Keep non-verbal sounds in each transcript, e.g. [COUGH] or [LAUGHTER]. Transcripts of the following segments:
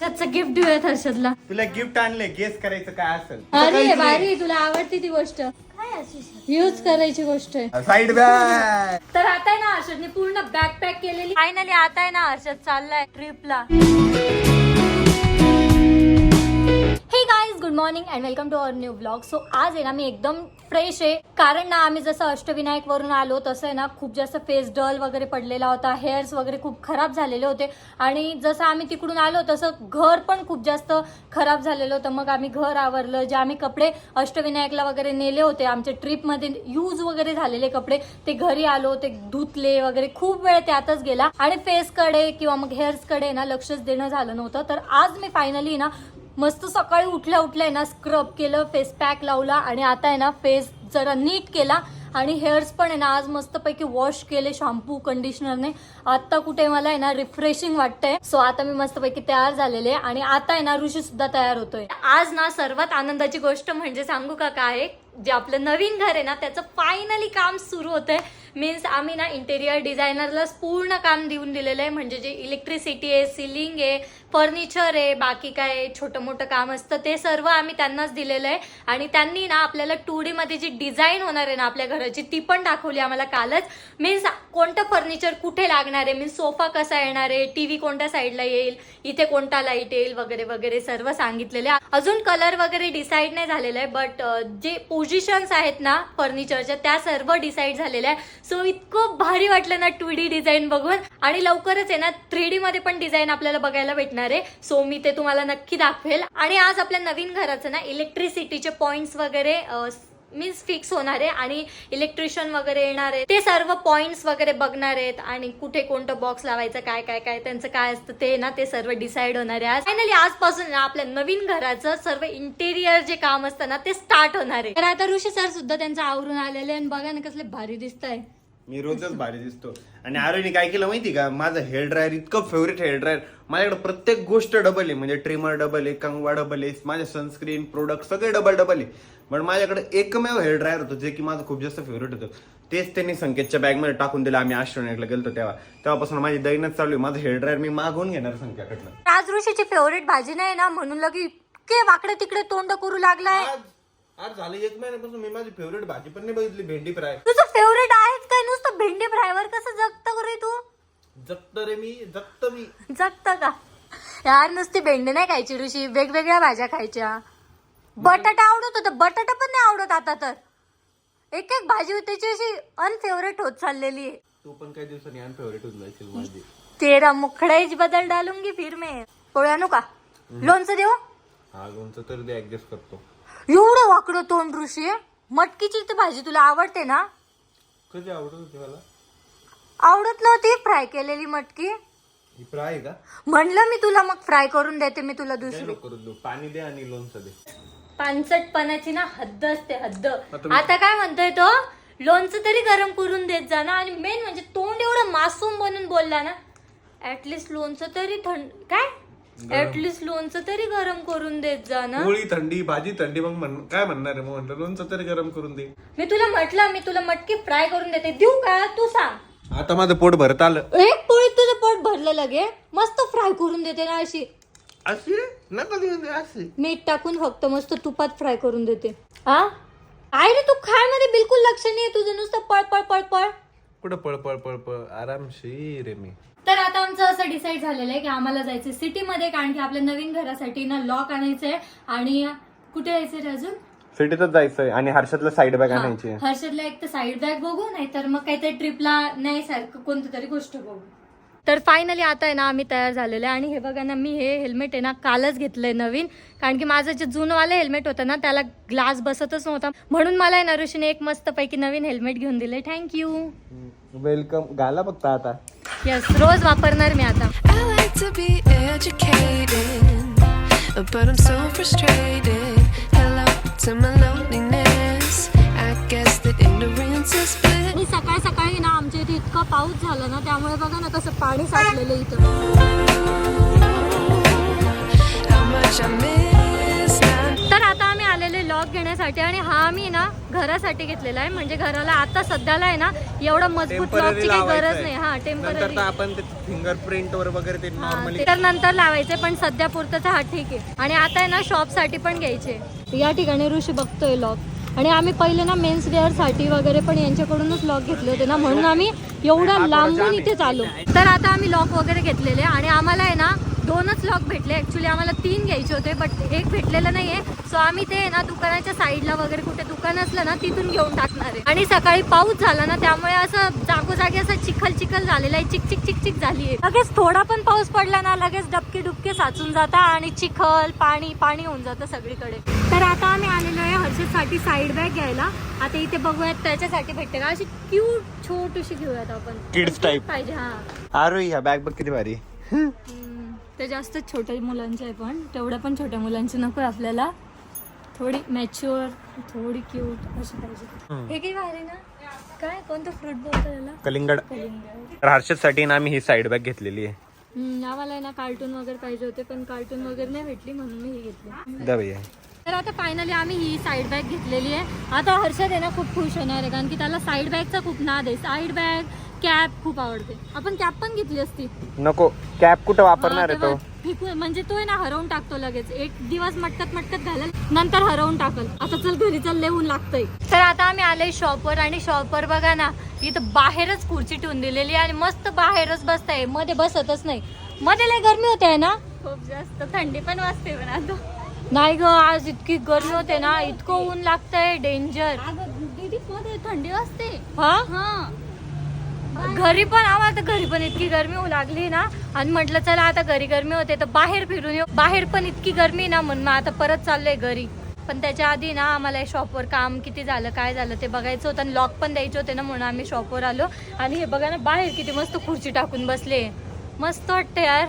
त्याचं गिफ्ट देऊयात हर्षदला. तुला गिफ्ट आणले गेस करायचं काय असेल. अरे भारी तुला आवडती ती गोष्ट. यूज करायची गोष्ट आहे. साईड बॅग तर आता आहे ना हर्षदने पूर्ण बॅग पॅक केलेली. फायनली आता आहे ना हर्षद चाललाय ट्रिपला good morning and welcome to our new blog so आज आहे ना मी एकदम फ्रेश आहे. कारण ना आम्ही जसं अष्टविनायक वरून आलो तसं आहे ना खूप जास्त फेस डल वगैरे पडलेला होता. हेअर्स वगैरे खूप खराब झालेले होते. आणि जसं आम्ही तिकडून आलो तसं घर पण खूप जास्त खराब झालेलं होतं. मग आम्ही घर आवरलं जे आम्ही कपडे अष्टविनायकला वगैरे नेले होते. आमच्या ट्रिपमध्ये यूज वगैरे झालेले कपडे. ते घरी आलो ते धुतले वगैरे. खूप वेळ त्यातच गेला. आणि फेसकडे किंवा मग हेअर्सकडे ना लक्षच देणं झालं नव्हतं. तर आज मी फायनली ना मस्त सकाळी उठल्या उठल्या आहे ना स्क्रब केलं फेस पॅक लावला आणि आता आहे ना फेस जरा नीट केला आणि हेअर्स पण आहे ना आज मस्तपैकी वॉश केले शॅम्पू कंडिशनरने आता कुठे मला आहे ना रिफ्रेशिंग वाटतंय. सो आता मी मस्तपैकी तयार झालेले आहे आणि आता आहे ना ऋषी सुद्धा तयार होतोय. आज ना सर्वात आनंदाची गोष्ट म्हणजे सांगू का काय जे आपलं नवीन घर आहे ना त्याचं फायनली काम सुरू होतंय. मीन्स आम्ही ना इंटेरियर डिझायनरलाच पूर्ण काम देऊन दिलेलं आहे. म्हणजे जे इलेक्ट्रिसिटी आहे सिलिंग आहे फर्निचर आहे बाकी काय छोटं मोठं काम असतं ते सर्व आम्ही त्यांनाच दिलेलं आहे. आणि त्यांनी ना आपल्याला टू डीमध्ये जी डिझाईन होणार आहे ना आपल्या घराची ती पण दाखवली आम्हाला कालच. मीन्स कोणतं फर्निचर कुठे लागणार आहे? मीन्स सोफा कसा येणार आहे? टीव्ही कोणत्या साईडला येईल? इथे कोणता लाइट येईल? वगैरे वगैरे सर्व सांगितलेले आहे. अजून कलर वगैरे डिसाईड नाही झालेलं आहे बट जे पोझिशन्स आहेत ना फर्निचरच्या त्या सर्व डिसाईड झालेल्या आहे. सो इतकं भारी वाटलं ना टू डी डिझाईन बघून. आणि लवकरच आहे ना थ्री डी मध्ये पण डिझाईन आपल्याला बघायला भेटणार आहे. सो मी ते तुम्हाला नक्की दाखवेल. आणि आज आपल्या नवीन घराचं ना इलेक्ट्रिसिटीचे पॉइंट्स वगैरे मीन्स फिक्स होणार आहे. आणि इलेक्ट्रिशियन वगैरे येणार आहे. ते सर्व पॉइंट्स वगैरे बघणार आहेत. आणि कुठे कोणतं बॉक्स लावायचं काय काय काय त्यांचं काय असतं ते ना ते सर्व डिसाईड होणार आहे फायनली आजपासून ना आपल्या नवीन घराचं सर्व इंटेरियर जे काम असतं ना ते स्टार्ट होणार आहे. तर आता ऋषी सर सुद्धा त्यांचं आवरून आलेले आणि बघा ना कसले भारी दिसत आहे मी रोजच भारी दिसतो. आणि आरोनी काय केलं माहिती का? माझं हेअर ड्रायर इतकं फेवरेट हेअर ड्रायर माझ्याकडे प्रत्येक गोष्ट डबल आहे. म्हणजे ट्रिमर डबल आहे कंगवा डबल आहे माझे सनस्क्रीन प्रोडक्ट सगळे डबल डबल आहे. पण माझ्याकडे एकमेव हेअर ड्रायर होतं जे की माझं खूप जास्त फेवरेट होतं. तेच त्यांनी संकेतच्या बॅगमध्ये टाकून दिलं. आम्ही आश्रमला गेलो तेव्हा. तेव्हापासून माझी दैनच चालू आहे. माझं हेअर ड्रायर मी मागवून घेणार संख्याकडनं आज ऋषीची फेवरेट भाजी नाही ना? म्हणून लगे इतके वाकडे तिकडे तोंड करू लागलाय. आज झालं एक महिन्यापासून मी माझी फेवरेट भाजी पण नाही बघितली. भेंडी फ्राय. तुझं फेवरेट भेंडी फ्रायवर कसं जगत रे तू? जगत रे मी जगत मी. जगत का? यार नुसती भेंडी नाही खायची ऋषी वेगवेगळ्या भाज्या खायच्या. बटाटा आवडत होता बटाटा पण नाही आवडत आता तर. एक एक भाजी त्याची अशी अनफेवरेट होत चाललेली आहे. तू पण काही दिवसांनी अनफेवरेट होत जायची माझी. तेरा मुखडाईच बदल डालूंगी फिर में. पोळ्या का? लोणचं देऊ? हा लोणचं तर ऍडजस्ट करतो. एवढं वाकडं तोंड ऋषी. मटकीची तर भाजी तुला आवडते ना? कधी आवडत होती मला? आवडत नव्हती. फ्राय केलेली मटकी. ही फ्राय का? म्हणलं मी तुला मग फ्राय करून देते मी तुला दुसरी. नको करू देऊ पाणी दे आणि लोणचं दे. पानसटपणाची ना हद्द असते हद्द. आता काय म्हणतोय तो? लोणचं तरी गरम करून देत जा ना. आणि मेन म्हणजे तोंड एवढं मासूम बनून बोलला ना. ऍटलिस्ट लोणचं तरी थंड काय? ऍटलिस्ट लोणचं तरी गरम करून देत जा ना. पोळी थंडी भाजी थंडी मग म्हण- काय म्हणणार आहे मग म्हटलं लोणचं तरी गरम करून दे. मी तुला म्हटलं मी तुला मटकी फ्राय करून देते. देऊ का? तू सांग. आता माझं पोट भरत आलं. एक पोळीत तुझं पोट भरलं लगे. मस्त फ्राय करून देते ना अशी. अशी? नका देऊ दे अशी. मीठ टाकून फक्त मस्त तुपात फ्राय करून देते. हा काय रे तू खायमध्ये बिलकुल लक्ष नाहीये तुझं. नुसतं पळ पळ पळ पळ. कुठं पळ पळ पळ पळ? आरामशीर आहे मी. तर आता आमचं असं डिसाईड झालेलं आहे की आम्हाला जायचं सिटीमध्ये कारण की आपल्या नवीन घरासाठी ना लॉक आणायचंय आणि कुठे जायचंय रे अजून? सिटीतच जायचंय आणि हर्षदला साईड बॅग आणायची आहे. हर्षदला एक तर साईड बॅग बघू नाही तर मग काहीतरी ट्रिपला नाही सारखं कोणती तरी गोष्ट बघू. तर फायनली आता आहे ना आम्ही तयार झालेलो आहे आणि हे बघा ना मी हे हेल्मेट आहे ना कालच घेतलंय नवीन कारण की माझं जे जुनवालं हेल्मेट होतं ना त्याला ग्लास बसतच नव्हता. म्हणून मला आहे ना ऋषीने एक मस्त पैकी नवीन हेल्मेट घेऊन दिले थँक्यू वेलकम घाला फक्त आता. यस रोज वापरणार मी आता. I like be educated but I am so frustrated hello to my loneliness I guess that ignorance is bliss मी सकाळ सकाळी ना आमच्या इथे इतका पाऊस झाला ना त्यामुळे बघा ना कसं पाणी साठलेलं इथं. आम्ही ना घरासाठी घेतलेला आहे. म्हणजे घराला आता सध्याला आहे ना एवढा मजबूत लॉकची काही गरज नाही. हा टेंपररी आपण फिंगरप्रिंट वर वगैरे ते नॉर्मली तर नंतर लावायचे पण सध्या पुरतच हा ठीक आहे. आणि आता आहे ना शॉपसाठी पण घ्यायचे. या ठिकाणी ऋषी बघतोय लॉक आणि आम्ही पहिले ना मेन्स वेअरसाठी वगैरे पण यांच्याकडूनच लॉक घेतले होते ना. म्हणून आम्ही एवढा लांबून इथेच आलो तर आता आम्ही लॉक वगैरे घेतलेले. आणि आम्हाला आहे ना दोनच लॉक भेटले. ऍक्च्युली आम्हाला तीन घ्यायचे होते बट एक भेटलेलं नाहीये. सो आम्ही ते ना दुकानाच्या साईडला वगैरे कुठे दुकान असलं ना तिथून घेऊन टाकणार आहे. आणि सकाळी पाऊस झाला ना त्यामुळे असं जागोजागी असं चिखल चिखल झालेलं आहे. चिक चिक चिक चिक झाली आहे. लगेच थोडा पण पाऊस पडला ना लगेच डबके डुबके साचून जाता आणि चिखल पाणी पाणी होऊन जातं सगळीकडे. तर आता आम्ही आलेलो आहे हर्षदसाठी साईड बॅग घ्यायला. आता इथे बघूयात त्याच्यासाठी भेटते का अशी क्यूट छोटीशी घेऊयात आपण. Kids type. पाहिजे हा. आरोही ह्या बॅग बघ किती भारी. [LAUGHS] ते जास्त छोट्या मुलांचे आहे पण तेवढ्या पण छोट्या मुलांची नको आपल्याला. थोडी मॅच्युअर थोडी क्यूट अशी पाहिजे. हे काही भारी ना? काय? कोणतं फ्रूट बोलतो त्याला कलिंगड. कलिंगड. तर हर्षदसाठी ना आम्ही ही साईड बॅग घेतलेली आहे. आम्हाला ना कार्टून वगैरे पाहिजे होते पण कार्टून वगैरे नाही भेटली म्हणून मी ही घेतली. तर आता फायनली आम्ही ही साईड बॅग घेतलेली आहे. आता हर्षद आहे ना खूप खुश होणार आहे कारण की त्याला साईड बॅगचा खूप नाद आहे. साईड बॅग कॅप खूप आवडते. आपण कॅप पण घेतली असती. नको कॅप कुठं वापरणार आहे तो? म्हणजे तो आहे ना हरवून टाकतो लगेच. एक दिवस मटकत मटकत घालेल नंतर हरवून टाकल. आता चल घरी चल लिहून लागतंय. तर आता आम्ही आले शॉपवर आणि शॉपवर बघा ना इथं बाहेरच खुर्ची ठेवून दिलेली आहे आणि मस्त बाहेरच बसताय. मध्ये बसतच नाही. मध्ये लय गरमी होते आहे ना? खूप जास्त. थंडी पण वाजते पण आता. नाही ग आज इतकी गरमी होते ना इतकं ऊन लागतंय डेंजर दीदी मध्ये थंडी वाजते हा? हा. घरी पण आम्हाला तर घरी पण इतकी गरमी होऊ लागली ना. आणि म्हटलं चला आता घरी गरमी होते तर बाहेर फिरून येऊ. बाहेर पण इतकी गरमी ना म्हणून आता परत चाललोय घरी. पण त्याच्या आधी ना आम्हाला शॉपवर काम किती झालं काय झालं ते बघायचं होतं आणि लॉक पण द्यायचे होते ना म्हणून आम्ही शॉपवर आलो. आणि हे बघा ना बाहेर किती मस्त खुर्ची टाकून बसले. मस्त वाटतं यार.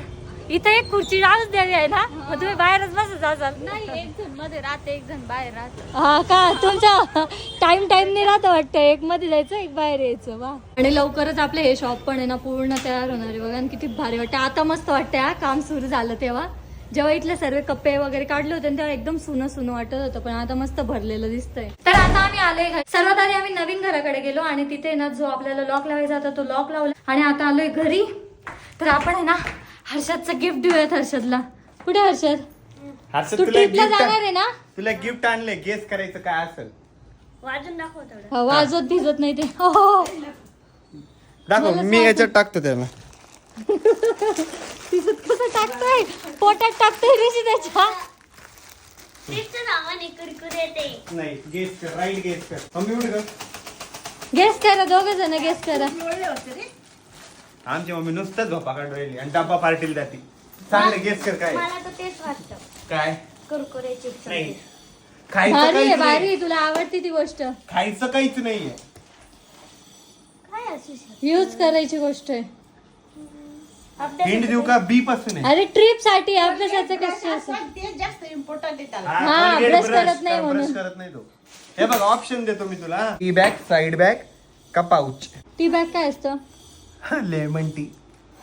इथं एक खुर्ची राहूच द्यावी आहे ना मग तुम्ही बाहेरच बसत असाल नाही एक जणमध्ये राहते एक जण बाहेर राहते. हा का? तुमचा टाइम टाइम नाही राहत वाटतं एक मध्ये जायचं एक बाहेर यायचं वा. आणि लवकरच आपलं हे शॉप पण आहे ना पूर्ण तयार होणार आहे बघा आणि किती भारी वाटतं आता मस्त वाटतं हा काम सुरू झालं तेव्हा. जेव्हा इथले सर्व कप्पे वगैरे काढले होते ना, तेव्हा एकदम सुनं सुनं वाटत होतं पण आता मस्त भरलेलं दिसतंय. तर आता आम्ही आलोय घरी. सर्वात आधी आम्ही नवीन घराकडे गेलो आणि तिथे ना जो आपल्याला लॉक लावायचा होता तो लॉक लावला. आणि आता आलोय घरी. तर आपण आहे ना हर्षदचं गिफ्ट देऊयात हर्षदला. कुठे हर्षद? हर्षद तू तुला ट्रिपला गिफ्ट जाणार आहे ना? तुला गिफ्ट आणले गेस करायचं काय असेल. वाजून दाखव थोडं हा, वाजवत भिजत नाही ते. हो, हो दाखव मी याच्यात टाकतो त्याला. भिजत कसं टाकतोय? पोटात टाकतोय ऋषी त्याच्या. नावाने कुरकुरे ते. नाही गेस कर राईट गेस कर. मम्मी उठ ग. गेस करा दोघं जण गेस करा. आमची मम्मी नुसतंच झोपा काढून राहिली आणि डब्बा पार्टीला जाते. चांगलं गेस कर काय? मला तर तेच वाटतं. काय? कुरकुरे चिप्स नाही. खायचं भारी आहे काहीच भारी नाही आहे, तुला आवडती ती गोष्ट. खायचं काहीच नाहीये. काय असू शकत? यूज करायची गोष्ट आहे. हिंड देऊ का? बी पासून आहे. अरे ट्रिपसाठी अभ्यासाचं कसं असं ते जास्त इम्पॉर्टंट आहे त्याला. हा, Colgate brush brush, करत नाही म्हणून. करत नाही तो? हे बघ ऑप्शन देतो मी तुला टी बॅग साईड बॅग का पाऊच टी बॅग काय असतं? Lemon tea.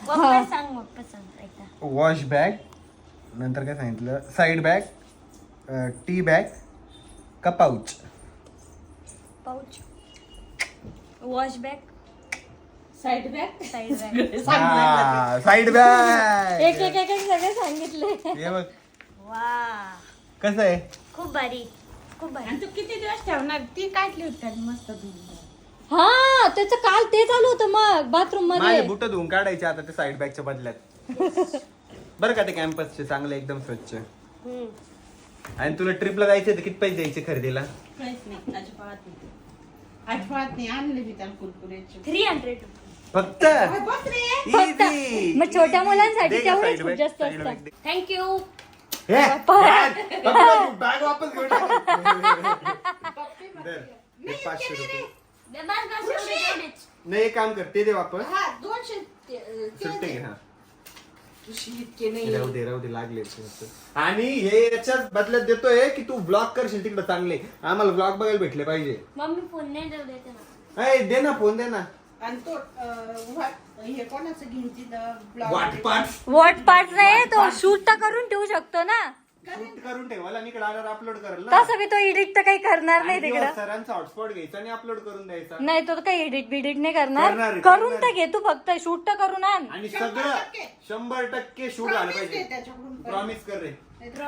पप्पा सांग पप्पा सांग एकदा वॉश बॅग नंतर काय सांगितलं? साईड बॅग टी बॅग का pouch pouch wash bag. Side bag? Side bag. [LAUGHS] Side bag. एक एक एक एक सगळे सांगितले. हे बघ. वा. कसं आहे? खूप भारी. खूप भारी. आणि तू किती दिवस ठेवणार? ती काढली होती त्याने मस्त धुवून. हा त्याचं काल ते चालू होतं मग बाथरूम माझे मध्ये बुट धुवून काढायचे आता ते साईड बॅगच्या बदल्यात. बरं का ते कॅम्पसचे चांगले एकदम स्वच्छ. आणि तुला ट्रिपला जायचे तर किती पैसे द्यायचे खरेदीला? काहीच नाही अजिबात नाही. अजिबात नाही आणले मी त्याला कुरकुऱ्याचे थ्री हंड्रेड फक्त? Easy. मग छोट्या मुलांसाठी दे तेवढेच side खूप bag, जास्त side असतात दे. थँक्यू हे, bag, bag वापस घेऊन टाक. हे पाचशे रुपये. नाही एक काम कर ते दे वापस. हा दोनशे ते- सुट्टे घे हा. तुझी इतके नाही. राहू दे राहू दे लागले आणि हे याच्यात बदल्यात देतोय की तू ब्लॉग करशील तिकडे चांगले. आम्हाला ब्लॉग बघायला भेटले पाहिजे. मम्मी फोन नाही देऊ देते ना. अय, दे ना फोन दे ना. आणि तो अं, वा- हे कोणाचं वाटपाट वॉट पार्ट नाही तो शूट तर करून ठेवू शकतो ना. शूट करून ठेवाल आणि इकडे आल्यावर अपलोड कराल ना. तसं मी तो एडिट तर काही करणार नाही आणि तिकडं. दिवस सरांचा हॉटस्पॉट घ्यायचा आणि अपलोड करून द्यायचा. नाही तो काही एडिट बिडिट नाही करणार. करून करणार तर घे तू फक्त. शूट तर करून आण. आणि शंभर सगळं टक्के. शंभर टक्के शूट Promise घे पाहिजे त्याच्याकडून पण. प्रॉमिस कर रे.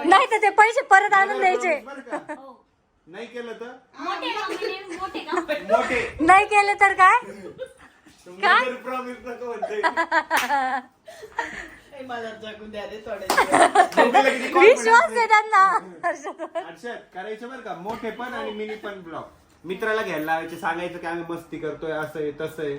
नाही तर ते पैसे परत आणून द्यायचे. बरं का? नाही केलं तर? मोठे मोठे [LAUGHS] नाही केले तर काय? काय? प्रॉमिस नको म्हणते [LAUGHS] ए, मला जगून द्या रे थोडे दिवस. दोघीला किती confidence विश्वास आहे. हर्षद. करायचं बरं का मोठे पण आणि मिनी पण ब्लॉग मित्राला घ्यायला लावायचे सांगायचं की आम्ही मस्ती करतोय असं आहे तसं आहे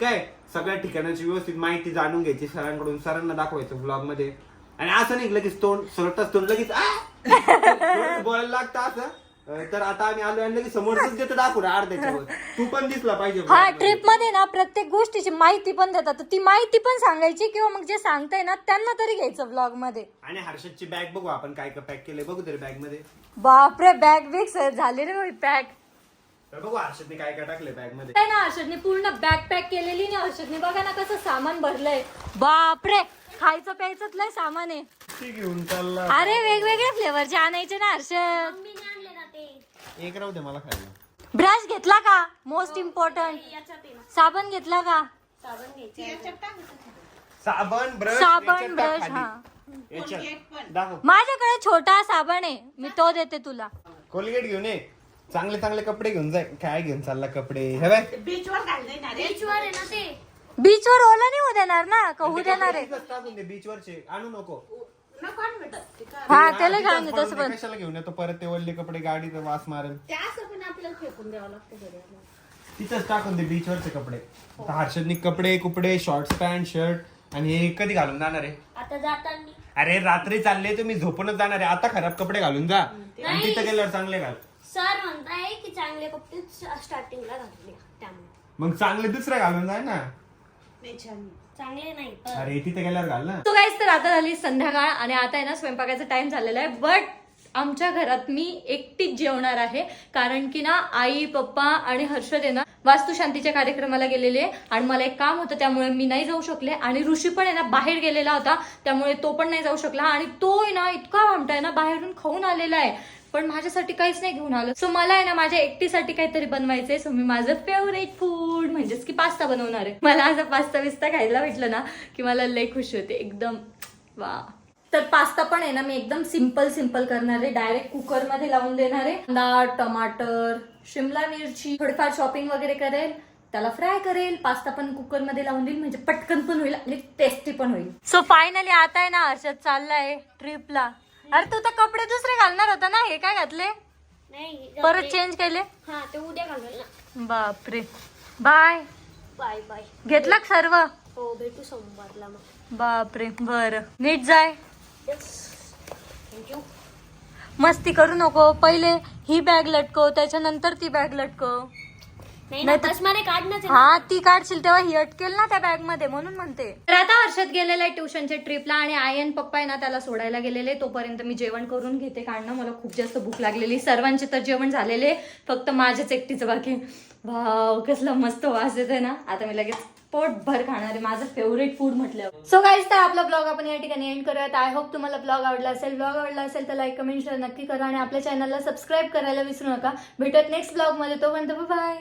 काय सगळ्या ठिकाणाची व्यवस्थित माहिती जाणून घ्यायची सरांकडून सरांना दाखवायचं ब्लॉगमध्ये आणि असं नाही लगेच तोंड सरटच तोंड लगेच [LAUGHS] बोलायला लागतं असं तर आता आम्ही आलो आणि लगेच समोरच देतो दाखवून अर्ध्याच्यावर तू पण दिसला पाहिजे हा. ट्रिपमध्ये ना प्रत्येक गोष्टीची माहिती पण देतात. तर ती माहिती पण सांगायची किंवा मग जे सांगताय ना त्यांना तरी घ्यायचं ब्लॉगमध्ये आणि हर्षदची बॅग बघू आपण काय काय पॅक केलंय. बघू तरी बॅगमध्ये. बापरे बॅग बिग झाले रे पॅक तर बघू हर्षदने काय काय टाकलंय बॅगमध्ये. काय ना हर्षदने पूर्ण बॅग पॅक केलेली ना हर्षदने बघा ना कसं सामान भरलंय. बापरे खायचं प्यायचं लय सामान आहे. ती घेऊन चालला? अरे वेगवेगळे फ्लेवरचे आणायचे ना हर्षद. एक राहू दे मला खायला. ब्रश घेतला का? मोस्ट इम्पॉर्टंट साबण घेतला का? साबण ब्रश साबण ब्रश हा. याच्यात. दाखव. माझ्याकडे छोटा साबण आहे. मी तो देते तुला. कोलगेट घेऊन ये. चांगले चांगले कपडे घेऊन जाय. काय घेऊन चालला कपडे? हे बाय बीचवर घालले ना आहे ते. बीचवर ओला नाही होऊ देणार ना? का होऊ देणार आहे? बीच वरचे आणू नको. नको आणू बेटा ते काय. हा ते त्याला पडून तसं दे, पण. कशाला घेऊन येतो? परत ते वल्ले कपडे गाडीत वास मारेल. ते असं पण आपल्याला फेकून द्यावं लागतं घरी आल्यावर. तिथंच टाकून दे बीच वरचे कपडे. आता हर्षदनी कपडे कुपडे शॉर्ट्स पॅन्ट शर्ट आणि हे कधी घालून जाणार आहे? आता जाताना. अरे रात्री चालले तुम्ही झोपूनच जाणार आहे. आता खराब कपडे घालून जा. आणि तिथं गेल्यावर चांगले घाल. सर म्हणताय की चांगले कपडे स्टार्टिंगला घातले त्यामुळे. मग चांगले दुसरे घालून जाय ना. नाही छान. चांगले नाही पण अरे तिथे गेल्यावर घाल ना. तो गाईस तर आता झाली संध्याकाळ आणि आता आहे ना स्वयंपाकाचा टाइम झालेला आहे. बट आमच्या घरात मी एकटीच जेवणार आहे. कारण की ना आई पप्पा आणि हर्षद आहे ना वास्तुशांतीच्या कार्यक्रमाला गेलेले आणि मला एक काम होतं त्यामुळे मी नाही जाऊ शकले. आणि ऋषी पण आहे ना बाहेर गेलेला होता. त्यामुळे तो पण नाही जाऊ शकला. आणि तो आहे ना इतका भामटा आहे ना बाहेरून खाऊन आलेला आहे. पण माझ्यासाठी काहीच नाही घेऊन आलं. सो मला आहे ना माझ्या एकटीसाठी काहीतरी बनवायचंय. सो मी माझं फेवरेट फूड म्हणजेच की पास्ता बनवणार आहे. मला असं पास्ता बिस्ता खायला भेटलं ना की मला लय खुशी होते. एकदम वा. तर पास्ता पण आहे ना मी एकदम सिंपल सिंपल करणार आहे. डायरेक्ट कुकरमध्ये लावून देणार आहे. कांदा टमाटर शिमला मिरची थोडीफार शॉपिंग वगैरे करेल. त्याला फ्राय करेल. पास्ता पण कुकरमध्ये लावून देईल. म्हणजे पटकन पण होईल आणि टेस्टी पण होईल. सो फायनली आता आहे ना हर्षद चाललाय ट्रिपला अरे तू तर कपडे दुसरे घालणार होता ना हे काय घातले? नाही परत चेंज केले? हा ते उद्या घालवेल ना. बापरे. बाय. Bye bye. घेतला का सर्व? हो भेटू सोमवारला मग. बापरे बर. नीट जाय. थँक्यू मस्ती करू नको. पहिले ही बॅग लटकव त्याच्यानंतर ती बॅग लटकव. नाही ना बसमध्ये काढणंच आहे. हा ती काढशील तेव्हा ही अटकेल ना त्या बॅगमध्ये म्हणून म्हणते. तर आता हर्षद गेलेला आहे ट्युशनच्या ट्रिपला आणि आई आणि पप्पा आहे ना त्याला सोडायला गेलेले. तोपर्यंत मी जेवण करून घेते कारण मला खूप जास्त भूक लागलेली. सर्वांचे तर जेवण झालेले. फक्त माझ्याच एकटीचं बाकी. भाव कसला मस्त वास येते ना. आता मी लगेच पोट भर खाणारे माझं फेवरेट फूड म्हटलं सो गाईज तर आपला ब्लॉग आपण या ठिकाणी एंड करूयात. आय होप तुम्हाला ब्लॉग आवडला असेल. ब्लॉग आवडला असेल तर लाईक कमेंट शेअर नक्की करा आणि आपल्या चॅनलला सबस्क्राईब करायला विसरू नका. भेटत नेक्स्ट ब्लॉगमध्ये. तोपर्यंत बाय